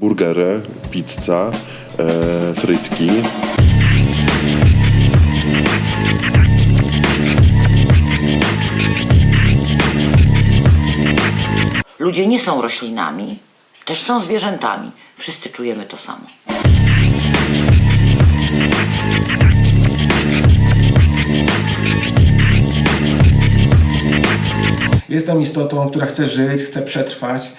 Burgery, pizza, e, frytki. Ludzie nie są roślinami, też są zwierzętami. Wszyscy czujemy to samo. Jestem istotą, która chce żyć, chce przetrwać.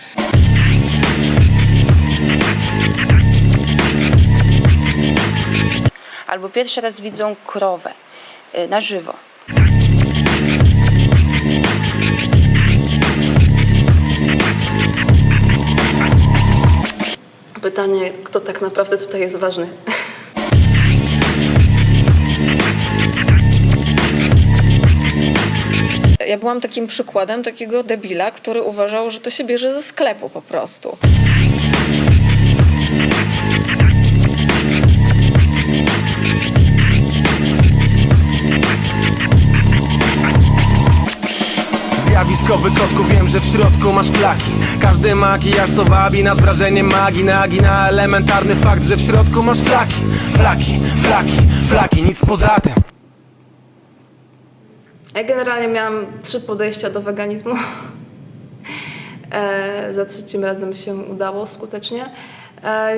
Albo pierwszy raz widzą krowę y, na żywo. Pytanie, kto tak naprawdę tutaj jest ważny? Ja byłam takim przykładem takiego debila, który uważał, że to się bierze ze sklepu po prostu. Zjawiskowy kotku, wiem, że w środku masz flaki Każdy makijaż co wabi nas wrażenie magii Nagi na elementarny fakt, że w środku masz flaki Flaki, flaki, flaki, nic poza tym Ja generalnie miałam trzy podejścia do weganizmu. E, za trzecim razem się udało skutecznie. E,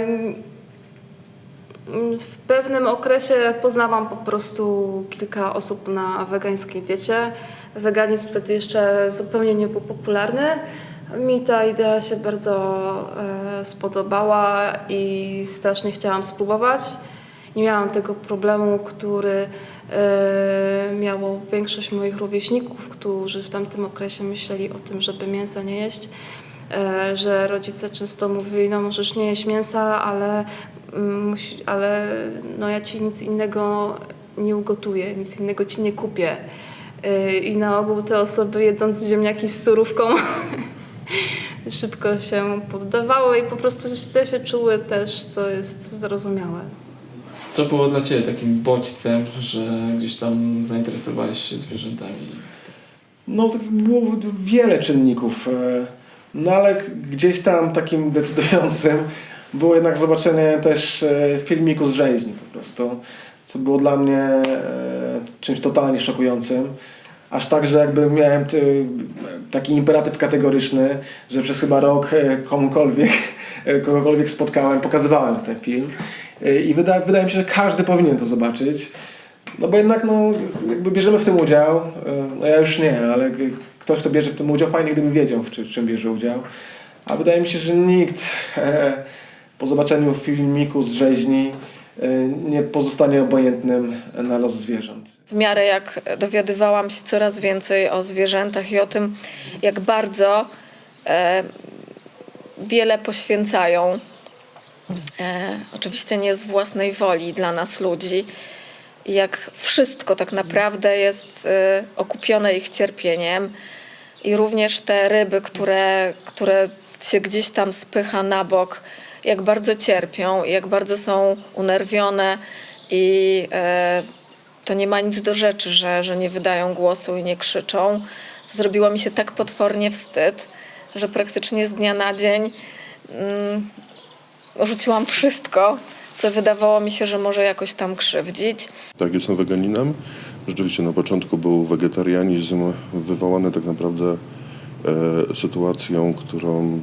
w pewnym okresie poznałam po prostu kilka osób na wegańskiej diecie. Weganizm wtedy jeszcze zupełnie nie był popularny. Mi ta idea się bardzo e, spodobała i strasznie chciałam spróbować. Nie miałam tego problemu, który e, miało większość moich rówieśników, którzy w tamtym okresie myśleli o tym, żeby mięsa nie jeść. E, że rodzice często mówili, no możesz nie jeść mięsa, ale, ale no ja ci nic innego nie ugotuję, nic innego ci nie kupię. E, I na ogół te osoby jedząc ziemniaki z surówką szybko się poddawały i po prostu źle się czuły też, co jest zrozumiałe. Co było dla Ciebie takim bodźcem, że gdzieś tam zainteresowałeś się zwierzętami? No, tak było wiele czynników, e, no ale gdzieś tam takim decydującym było jednak zobaczenie też e, filmiku z rzeźni po prostu, co było dla mnie e, czymś totalnie szokującym. Aż tak, że jakby miałem ty, taki imperatyw kategoryczny, że przez chyba rok e, komukolwiek, e, kogokolwiek spotkałem, pokazywałem ten film. E, I wydaje, wydaje mi się, że każdy powinien to zobaczyć. No bo jednak no, jakby bierzemy w tym udział, e, no ja już nie, ale ktoś, kto bierze w tym udział, fajnie gdyby wiedział, w, czy, w czym bierze udział. A wydaje mi się, że nikt e, po zobaczeniu filmiku z rzeźni e, nie pozostanie obojętnym na los zwierząt. W miarę jak dowiadywałam się coraz więcej o zwierzętach i o tym, jak bardzo e, wiele poświęcają, e, oczywiście nie z własnej woli dla nas ludzi, jak wszystko tak naprawdę jest e, okupione ich cierpieniem i również te ryby, które, które się gdzieś tam spycha na bok, jak bardzo cierpią, jak bardzo są unerwione i e, to nie ma nic do rzeczy, że, że nie wydają głosu i nie krzyczą. Zrobiło mi się tak potwornie wstyd, że praktycznie z dnia na dzień mm, rzuciłam wszystko, co wydawało mi się, że może jakoś tam krzywdzić. Tak, jestem weganinem. Rzeczywiście na początku był wegetarianizm wywołany tak naprawdę e, sytuacją, którą,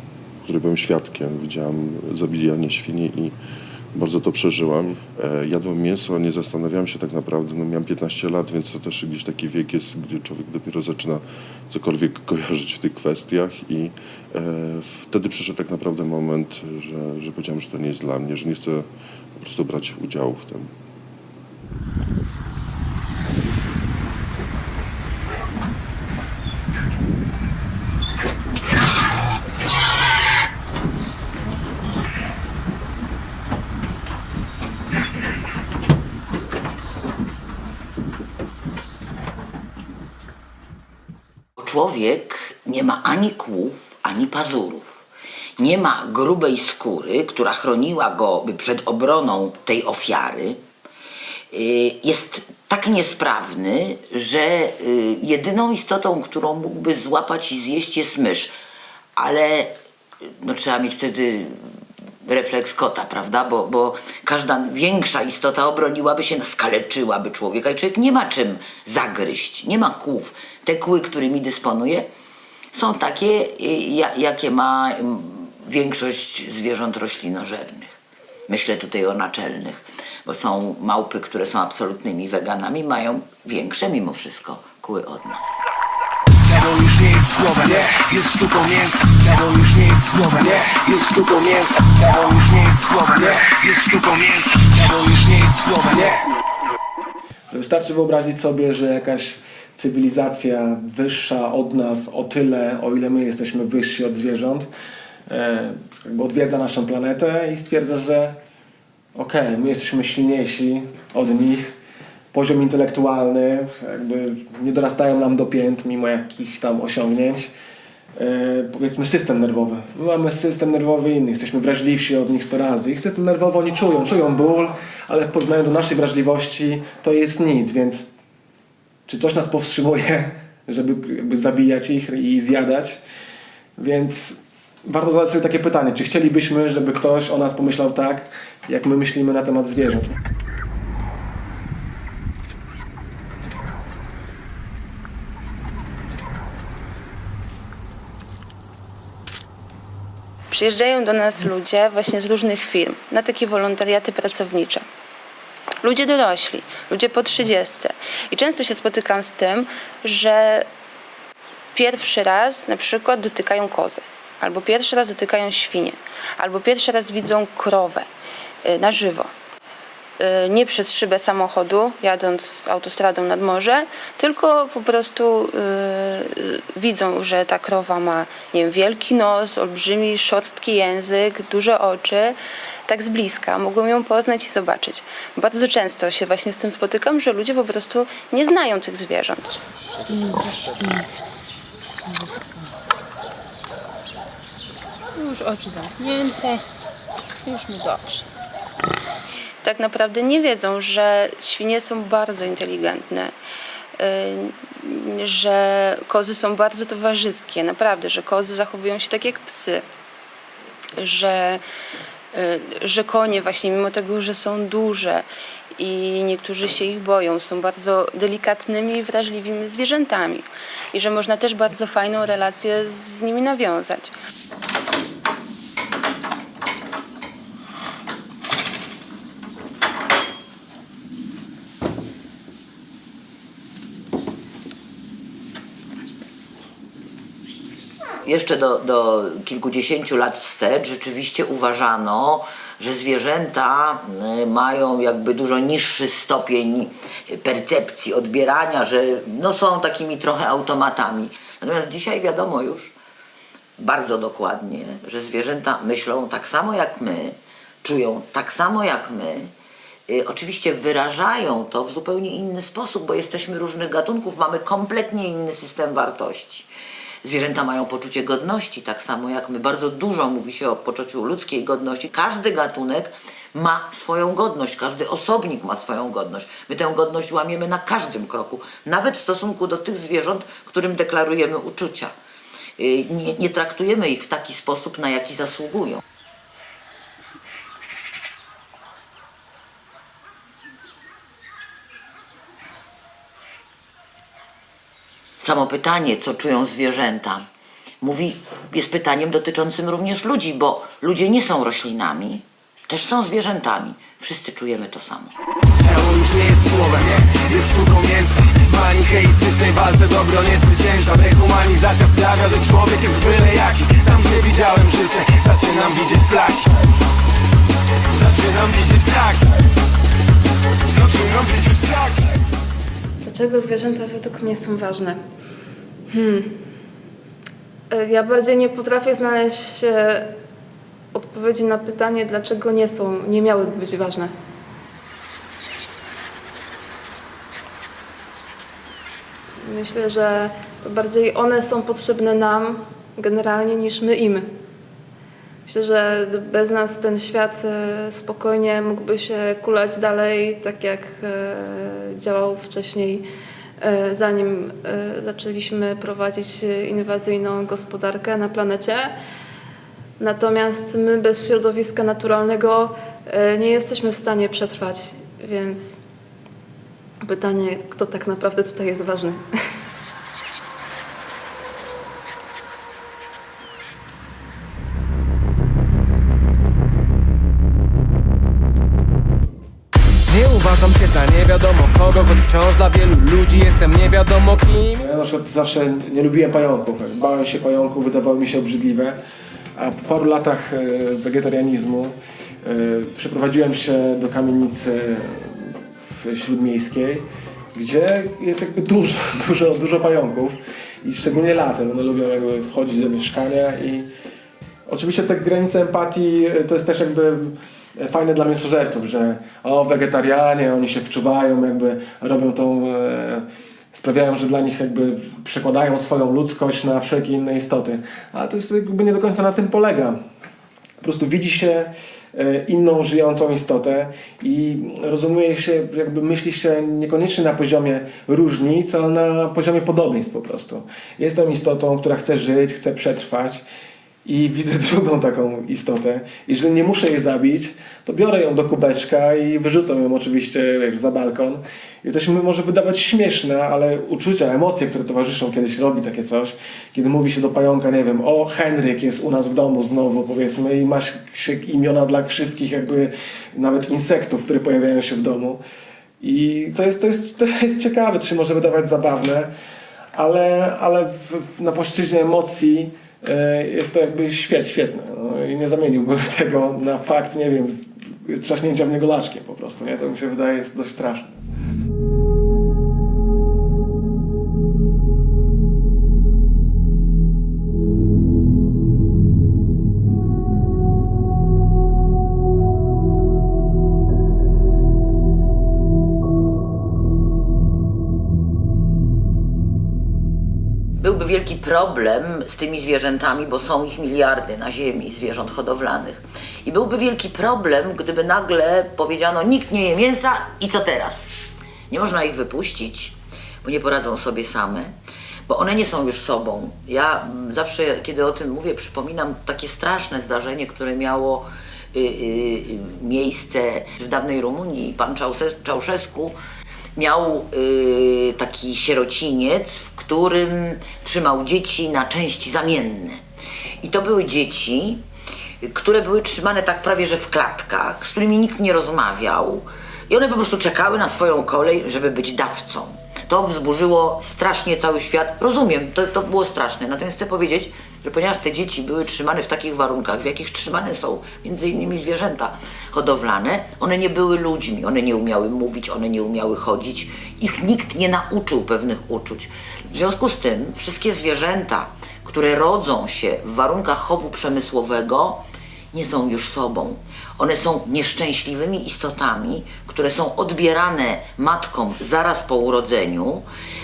której byłem świadkiem. Widziałem zabijanie świni i bardzo to przeżyłem. E, jadłem mięso, nie zastanawiałem się tak naprawdę. No, miałem 15 lat, więc to też gdzieś taki wiek jest, gdzie człowiek dopiero zaczyna cokolwiek kojarzyć w tych kwestiach i e, wtedy przyszedł tak naprawdę moment, że, że powiedziałem, że to nie jest dla mnie, że nie chcę po prostu brać udziału w tym. Człowiek nie ma ani kłów, ani pazurów. Nie ma grubej skóry, która chroniła go przed obroną tej ofiary. Y, Jest tak niesprawny, że y, jedyną istotą, którą mógłby złapać i zjeść jest mysz. Ale y, no, trzeba mieć wtedy refleks kota, prawda? Bo, bo każda większa istota obroniłaby się, skaleczyłaby człowieka i człowiek nie ma czym zagryźć, nie ma kłów. Te kły, którymi dysponuje, są takie, y, ja- jakie ma mm, większość zwierząt roślinożernych. Myślę tutaj o naczelnych, bo są małpy, które są absolutnymi weganami, mają większe mimo wszystko kły od nas. Diabeł już nie jest słowem, jest sztuką Diabeł już nie jest słowem, jest sztuką Diabeł już nie jest słowem, jest sztuką Diabeł już nie jest słowem, Wystarczy wyobrazić sobie, że jakaś cywilizacja wyższa od nas o tyle, o ile my jesteśmy wyżsi od zwierząt, e, odwiedza naszą planetę i stwierdza, że okej, my jesteśmy silniejsi od nich, poziom intelektualny, jakby nie dorastają nam do pięt mimo jakichś tam osiągnięć. E, powiedzmy system nerwowy. My mamy system nerwowy inny, jesteśmy wrażliwsi od nich 100 razy. Ich system nerwowy oni czują, czują ból, ale w porównaniu do naszej wrażliwości to jest nic, więc czy coś nas powstrzymuje, żeby zabijać ich i zjadać? Więc warto zadać sobie takie pytanie, czy chcielibyśmy, żeby ktoś o nas pomyślał tak, jak my myślimy na temat zwierząt? Przyjeżdżają do nas ludzie właśnie z różnych firm na takie wolontariaty pracownicze. Ludzie dorośli, ludzie po 30. I często się spotykam z tym, że pierwszy raz na przykład dotykają kozę, albo pierwszy raz dotykają świnię, albo pierwszy raz widzą krowę y, na żywo. Y, Nie przez szybę samochodu, jadąc autostradą nad morze, tylko po prostu y, widzą, że ta krowa ma nie wiem, wielki nos, olbrzymi, szorstki język, duże oczy, tak z bliska. Mogą ją poznać i zobaczyć. Bardzo często się właśnie z tym spotykam, że ludzie po prostu nie znają tych zwierząt. Już oczy zamknięte. Już mu dobrze. Tak naprawdę nie wiedzą, że świnie są bardzo inteligentne, y, że kozy są bardzo towarzyskie, naprawdę, że kozy zachowują się tak jak psy, że, y, że konie właśnie mimo tego, że są duże i niektórzy się ich boją, są bardzo delikatnymi i wrażliwymi zwierzętami i że można też bardzo fajną relację z nimi nawiązać. Jeszcze do, do kilkudziesięciu lat wstecz rzeczywiście uważano, że zwierzęta y, mają jakby dużo niższy stopień percepcji, odbierania, że no są takimi trochę automatami. Natomiast dzisiaj wiadomo już bardzo dokładnie, że zwierzęta myślą tak samo jak my, czują tak samo jak my. Y, Oczywiście wyrażają to w zupełnie inny sposób, bo jesteśmy różnych gatunków, mamy kompletnie inny system wartości. Zwierzęta mają poczucie godności, tak samo jak my. Bardzo dużo mówi się o poczuciu ludzkiej godności. Każdy gatunek ma swoją godność, każdy osobnik ma swoją godność. My tę godność łamiemy na każdym kroku, nawet w stosunku do tych zwierząt, którym deklarujemy uczucia. Y, Nie, nie traktujemy ich w taki sposób, na jaki zasługują. Samo pytanie, co czują zwierzęta, mówi, jest pytaniem dotyczącym również ludzi, bo ludzie nie są roślinami, też są zwierzętami. Wszyscy czujemy to samo. Diabeł już nie jest słowem, nie, jest sztuką mięsa W manicheistycznej walce dobro nie zwycięża Dehumanizacja sprawia, że człowiek jest byle jaki Tam gdzie widziałem życie, zaczynam widzieć flaki Zaczynam widzieć flaki Zaczynam widzieć flaki Dlaczego zwierzęta według mnie są ważne? Hmm. E, Ja bardziej nie potrafię znaleźć e, odpowiedzi na pytanie, dlaczego nie są, nie miałyby być ważne. Myślę, że to bardziej one są potrzebne nam generalnie niż my im. Myślę, że bez nas ten świat e, spokojnie mógłby się kulać dalej, tak jak działał wcześniej, zanim e, zaczęliśmy prowadzić e, inwazyjną gospodarkę na planecie. Natomiast my bez środowiska naturalnego e, nie jesteśmy w stanie przetrwać, więc pytanie, kto tak naprawdę tutaj jest ważny. uważam się za nie wiadomo kogo Choć wciąż dla wielu ludzi jestem nie wiadomo kim Ja na przykład zawsze nie lubiłem pająków. Bałem się pająków, wydawały mi się obrzydliwe. A po paru latach e, wegetarianizmu e, przeprowadziłem się do kamienicy Śródmiejskiej, gdzie jest jakby dużo, dużo, dużo pająków i szczególnie latem. One lubią jakby wchodzić do mieszkania i Oczywiście te granice empatii e, to jest też jakby fajne dla mięsożerców, że o, wegetarianie, oni się wczuwają, jakby robią tą, e, sprawiają, że dla nich jakby przekładają swoją ludzkość na wszelkie inne istoty. Ale to jest jakby nie do końca na tym polega. Po prostu widzi się e, inną żyjącą istotę i rozumie się, jakby myśli się niekoniecznie na poziomie różnic, ale na poziomie podobieństw po prostu. Jestem istotą, która chce żyć, chce przetrwać i widzę drugą taką istotę i że nie muszę jej zabić, to biorę ją do kubeczka i wyrzucam ją oczywiście wiesz, za balkon. I to się może wydawać śmieszne, ale uczucia, emocje, które towarzyszą, kiedyś robi takie coś, kiedy mówi się do pająka, nie wiem, o Henryk jest u nas w domu znowu, powiedzmy, i masz imiona dla wszystkich jakby nawet insektów, które pojawiają się w domu. I to jest, to jest, to jest ciekawe, to się może wydawać zabawne, ale, ale w, w, na płaszczyźnie emocji jest to jakby świet, świetne. No, I nie zamieniłbym tego na fakt, nie wiem, trzaśnięcia w niego laczkiem po prostu. Nie? To mi się wydaje jest dość straszne. Byłby wielki problem z tymi zwierzętami, bo są ich miliardy na ziemi, zwierząt hodowlanych. I byłby wielki problem, gdyby nagle powiedziano, nikt nie je mięsa i co teraz? Nie można ich wypuścić, bo nie poradzą sobie same, bo one nie są już sobą. Ja mm, zawsze, kiedy o tym mówię, przypominam takie straszne zdarzenie, które miało y, y, y, miejsce w dawnej Rumunii. Pan Czałse- Czałszewsku miał y, taki sierociniec, w którym trzymał dzieci na części zamienne. I to były dzieci, które były trzymane tak prawie że w klatkach, z którymi nikt nie rozmawiał. I one po prostu czekały na swoją kolej, żeby być dawcą. To wzburzyło strasznie cały świat. Rozumiem, to, to było straszne. Natomiast chcę powiedzieć, że ponieważ te dzieci były trzymane w takich warunkach, w jakich trzymane są między innymi zwierzęta hodowlane, one nie były ludźmi, one nie umiały mówić, one nie umiały chodzić. Ich nikt nie nauczył pewnych uczuć. W związku z tym wszystkie zwierzęta, które rodzą się w warunkach chowu przemysłowego, nie są już sobą. One są nieszczęśliwymi istotami, które są odbierane matkom zaraz po urodzeniu,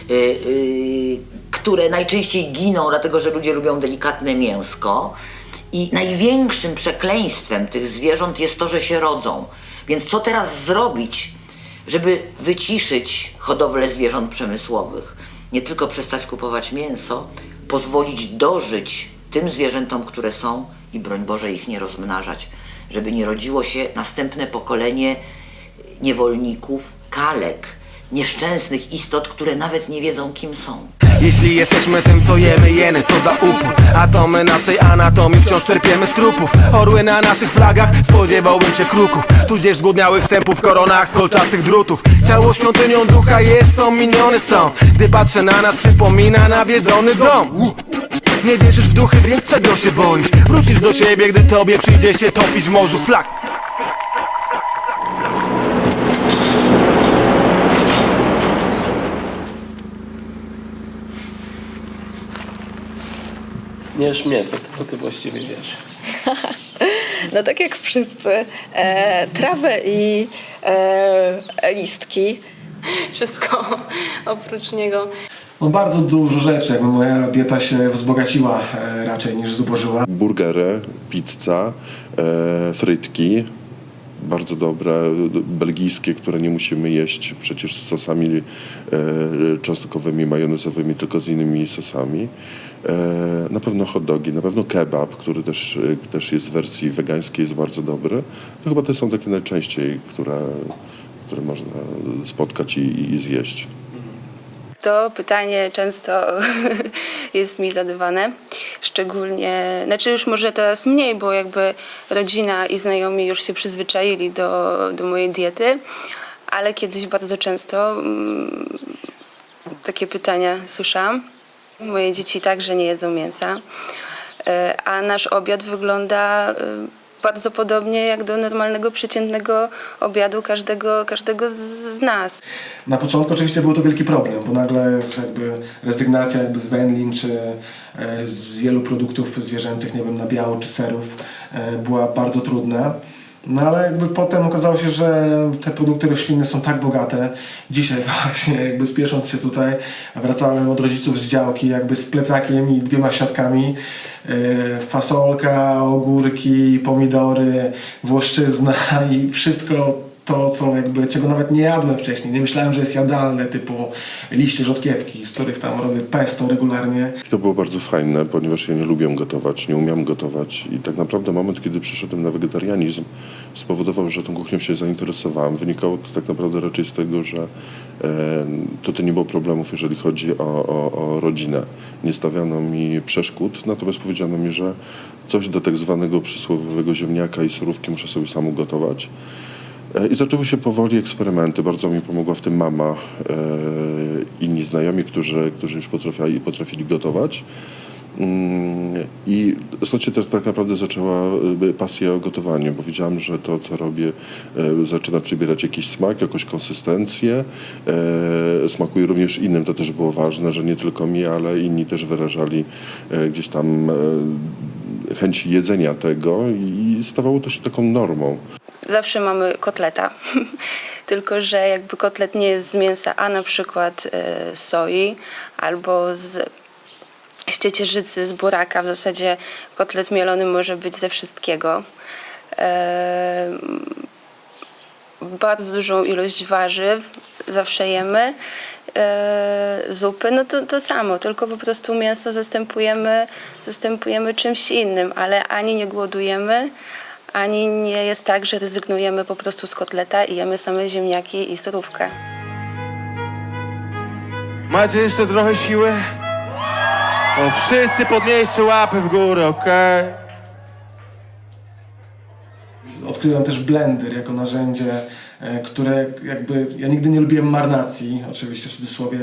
yy, yy, które najczęściej giną, dlatego że ludzie lubią delikatne mięsko. I największym przekleństwem tych zwierząt jest to, że się rodzą. Więc co teraz zrobić, żeby wyciszyć hodowlę zwierząt przemysłowych? Nie tylko przestać kupować mięso, pozwolić dożyć tym zwierzętom, które są i broń Boże ich nie rozmnażać, żeby nie rodziło się następne pokolenie niewolników, kalek, nieszczęsnych istot, które nawet nie wiedzą, kim są. Jeśli jesteśmy tym co jemy, jeny, co za upór. Atomy naszej anatomii wciąż czerpiemy z trupów. Orły na naszych flagach, spodziewałbym się kruków. Tudzież zgłodniałych sępów w koronach z kolczastych drutów. Ciało świątynią ducha jest, to miniony są. Gdy patrzę na nas, przypomina nawiedzony dom. Nie wierzysz w duchy, więc czego się boisz? Wrócisz do siebie, gdy tobie przyjdzie się topić w morzu flag Nie jesz mięsa, to co ty właściwie wiesz? No tak jak wszyscy, e, trawę i e, listki. Wszystko oprócz niego. No bardzo dużo rzeczy, jakby moja dieta się wzbogaciła e, raczej niż zubożyła. Burgery, pizza, e, frytki, bardzo dobre, belgijskie, które nie musimy jeść przecież z sosami e, czosnkowymi, majonezowymi, tylko z innymi sosami. E, Na pewno hot dogi, na pewno kebab, który też, e, też jest w wersji wegańskiej, jest bardzo dobry. To chyba te są takie najczęściej, które, które można spotkać i, i zjeść. To pytanie często jest mi zadawane, szczególnie, znaczy już może teraz mniej, bo jakby rodzina i znajomi już się przyzwyczaili do, do mojej diety, ale kiedyś bardzo często mm, takie pytania słyszałam. Moje dzieci także nie jedzą mięsa, e, a nasz obiad wygląda bardzo podobnie jak do normalnego, przeciętnego obiadu każdego, każdego z, z nas. Na początku oczywiście był to wielki problem, bo nagle jakby rezygnacja jakby z wędlin czy e, z wielu produktów zwierzęcych, nie wiem, nabiału czy serów e, była bardzo trudna. No ale jakby potem okazało się, że te produkty roślinne są tak bogate. Dzisiaj właśnie jakby spiesząc się tutaj wracałem od rodziców z działki jakby z plecakiem i dwiema siatkami. E, Fasolka, ogórki, pomidory, włoszczyzna i wszystko to, co jakby, czego nawet nie jadłem wcześniej. Nie myślałem, że jest jadalne, typu liście rzodkiewki, z których tam robię pesto regularnie. To było bardzo fajne, ponieważ ja nie lubię gotować, nie umiem gotować i tak naprawdę moment, kiedy przeszedłem na wegetarianizm spowodował, że tą kuchnią się zainteresowałem. Wynikało to tak naprawdę raczej z tego, że e, tutaj nie było problemów, jeżeli chodzi o, o, o rodzinę. Nie stawiano mi przeszkód, natomiast powiedziano mi, że coś do tak zwanego przysłowiowego ziemniaka i surówki muszę sobie sam ugotować. E, I zaczęły się powoli eksperymenty. Bardzo mi pomogła w tym mama, e, inni znajomi, którzy, którzy już potrafili, potrafili gotować. Mm, I stąd się też tak naprawdę zaczęła e, pasja o gotowaniu, bo widziałam, że to, co robię, zaczyna przybierać jakiś smak, jakąś konsystencję. Smakuje również innym, to też było ważne, że nie tylko mi, ale inni też wyrażali gdzieś tam chęć jedzenia tego i stawało to się taką normą. Zawsze mamy kotleta, tylko że jakby kotlet nie jest z mięsa, a na przykład e, soi albo z z ciecierzycy, z buraka. W zasadzie kotlet mielony może być ze wszystkiego. E, bardzo dużą ilość warzyw zawsze jemy. E, zupy, no to, to samo, tylko po prostu mięso zastępujemy, zastępujemy czymś innym, ale ani nie głodujemy, ani nie jest tak, że rezygnujemy po prostu z kotleta i jemy same ziemniaki i surówkę. Macie jeszcze trochę siły? O, wszyscy podnieście łapy w górę, okej? Odkryłem też blender jako narzędzie, które jakby, ja nigdy nie lubiłem marnacji, oczywiście w cudzysłowie,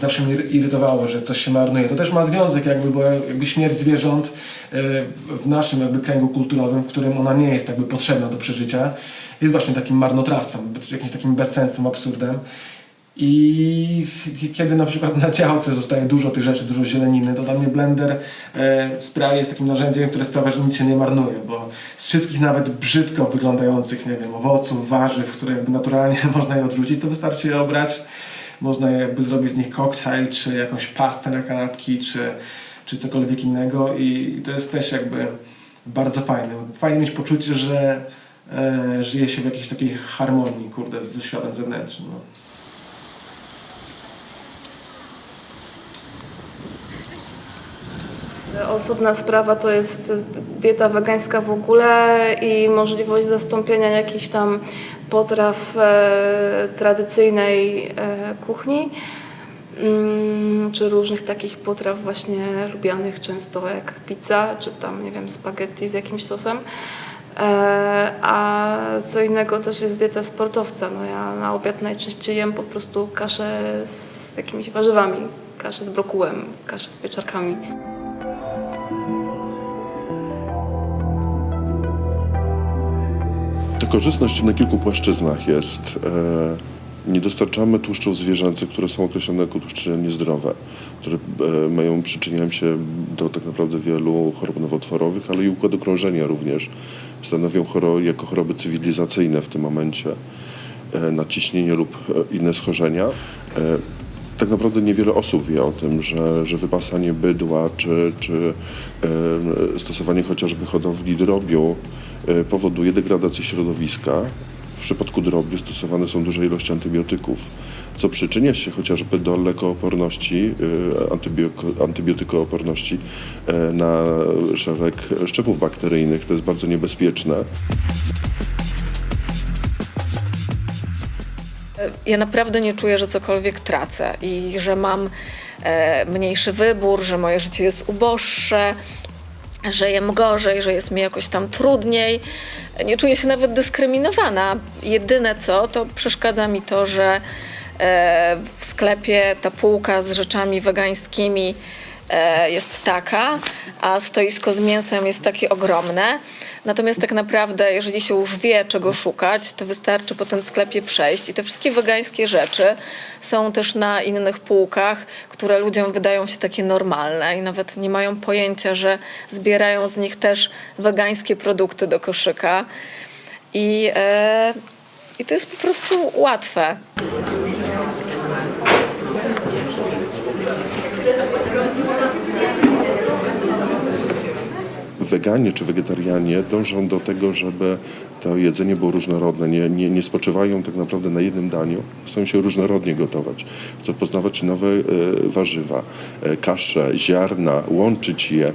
zawsze mnie irytowało, że coś się marnuje. To też ma związek jakby, bo jakby śmierć zwierząt e, w naszym jakby kręgu kulturowym, w którym ona nie jest jakby potrzebna do przeżycia, jest właśnie takim marnotrawstwem, jakimś takim bezsensem, absurdem. I kiedy na przykład na działce zostaje dużo tych rzeczy, dużo zieleniny, to dla mnie blender e, jest takim narzędziem, które sprawia, że nic się nie marnuje, bo z wszystkich nawet brzydko wyglądających, nie wiem, owoców, warzyw, które naturalnie można je odrzucić, to wystarczy je obrać, można jakby zrobić z nich koktajl, czy jakąś pastę na kanapki, czy, czy cokolwiek innego i, i to jest też jakby bardzo fajne. Fajnie mieć poczucie, że e, żyje się w jakiejś takiej harmonii, kurde, ze światem zewnętrznym. No. Osobna sprawa to jest dieta wegańska w ogóle i możliwość zastąpienia jakichś tam potraw e, tradycyjnej e, kuchni, mm, czy różnych takich potraw właśnie lubianych często jak pizza, czy tam nie wiem spaghetti z jakimś sosem. E, a co innego też jest dieta sportowca. No ja na obiad najczęściej jem po prostu kaszę z jakimiś warzywami, kaszę z brokułem, kaszę z pieczarkami. Korzystność na kilku płaszczyznach jest. E, nie dostarczamy tłuszczów zwierzęcych, które są określone jako tłuszcze niezdrowe, które e, mają, przyczyniają się do tak naprawdę wielu chorób nowotworowych, ale i układu krążenia również. Stanowią choro, jako choroby cywilizacyjne w tym momencie e, nadciśnienie lub inne schorzenia. Tak naprawdę niewiele osób wie o tym, że, że wypasanie bydła czy, czy stosowanie chociażby hodowli drobiu powoduje degradację środowiska. W przypadku drobiu stosowane są duże ilości antybiotyków, co przyczynia się chociażby do lekooporności, antybio- antybiotykooporności e, na szereg szczepów bakteryjnych. To jest bardzo niebezpieczne. Ja naprawdę nie czuję, że cokolwiek tracę i że mam e, mniejszy wybór, że moje życie jest uboższe, że jem gorzej, że jest mi jakoś tam trudniej. Nie czuję się nawet dyskryminowana. Jedyne co, to przeszkadza mi to, że e, w sklepie ta półka z rzeczami wegańskimi jest taka, a stoisko z mięsem jest takie ogromne. Natomiast tak naprawdę, jeżeli się już wie, czego szukać, to wystarczy po tym sklepie przejść i te wszystkie wegańskie rzeczy są też na innych półkach, które ludziom wydają się takie normalne i nawet nie mają pojęcia, że zbierają z nich też wegańskie produkty do koszyka. I, e, i to jest po prostu łatwe. Weganie czy wegetarianie dążą do tego, żeby to jedzenie było różnorodne. Nie, nie, nie spoczywają tak naprawdę na jednym daniu. Chcą się różnorodnie gotować. Chcą poznawać nowe e, warzywa, e, kasze, ziarna, łączyć je,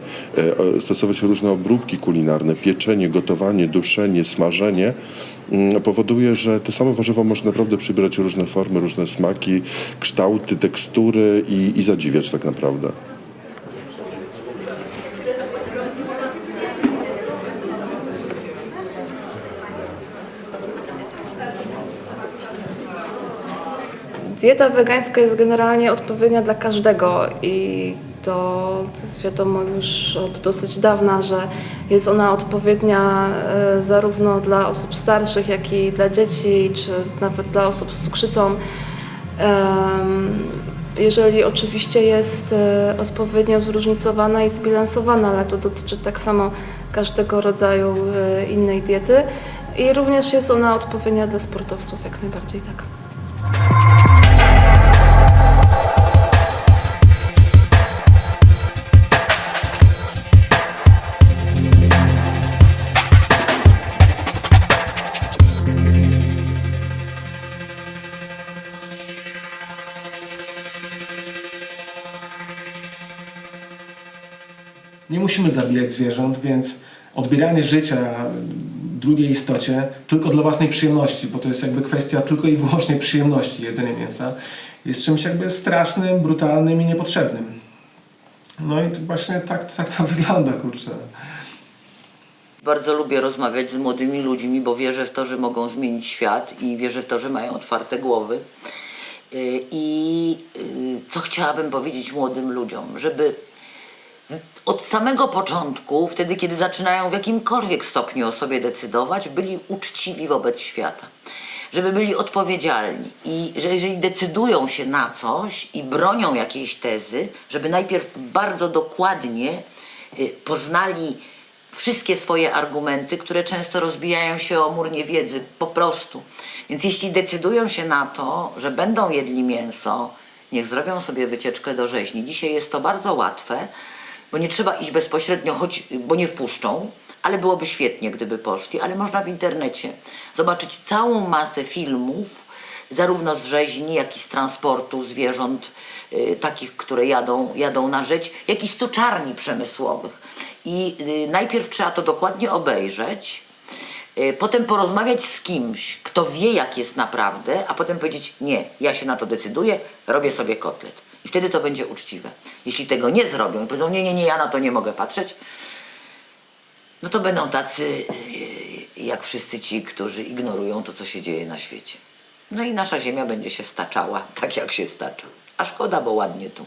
e, stosować różne obróbki kulinarne, pieczenie, gotowanie, duszenie, smażenie. mm, Powoduje, że te same warzywa może naprawdę przybierać różne formy, różne smaki, kształty, tekstury i, i zadziwiać tak naprawdę. Dieta wegańska jest generalnie odpowiednia dla każdego i to, wiadomo już od dosyć dawna, że jest ona odpowiednia e, zarówno dla osób starszych, jak i dla dzieci, czy nawet dla osób z cukrzycą. Jeżeli oczywiście jest e, odpowiednio zróżnicowana i zbilansowana, ale to dotyczy tak samo każdego rodzaju e, innej diety. I również jest ona odpowiednia dla sportowców, jak najbardziej tak. Nie musimy zabijać zwierząt, więc odbieranie życia drugiej istocie tylko dla własnej przyjemności, bo to jest jakby kwestia tylko i wyłącznie przyjemności jedzenia mięsa, jest czymś jakby strasznym, brutalnym i niepotrzebnym. No i to właśnie tak, tak to wygląda, kurczę. Bardzo lubię rozmawiać z młodymi ludźmi, bo wierzę w to, że mogą zmienić świat i wierzę w to, że mają otwarte głowy. Y, I y, co chciałabym powiedzieć młodym ludziom, żeby od samego początku, wtedy kiedy zaczynają w jakimkolwiek stopniu o sobie decydować, byli uczciwi wobec świata. Żeby byli odpowiedzialni i że jeżeli decydują się na coś i bronią jakiejś tezy, żeby najpierw bardzo dokładnie y, poznali wszystkie swoje argumenty, które często rozbijają się o mur niewiedzy, po prostu. Więc jeśli decydują się na to, że będą jedli mięso, niech zrobią sobie wycieczkę do rzeźni. Dzisiaj jest to bardzo łatwe, bo nie trzeba iść bezpośrednio, choć, bo nie wpuszczą, ale byłoby świetnie, gdyby poszli. Ale można w internecie zobaczyć całą masę filmów, zarówno z rzeźni, jak i z transportu zwierząt, y, takich, które jadą, jadą na rzeź, jak i z tuczarni przemysłowych. I y, najpierw trzeba to dokładnie obejrzeć, y, potem porozmawiać z kimś, kto wie, jak jest naprawdę, a potem powiedzieć: Nie, ja się na to decyduję, robię sobie kotlet. I wtedy to będzie uczciwe. Jeśli tego nie zrobią i powiedzą: Nie, nie, nie, ja na to nie mogę patrzeć, no to będą tacy y, jak wszyscy ci, którzy ignorują to, co się dzieje na świecie. No i nasza ziemia będzie się staczała tak, jak się stacza. A szkoda, bo ładnie tu.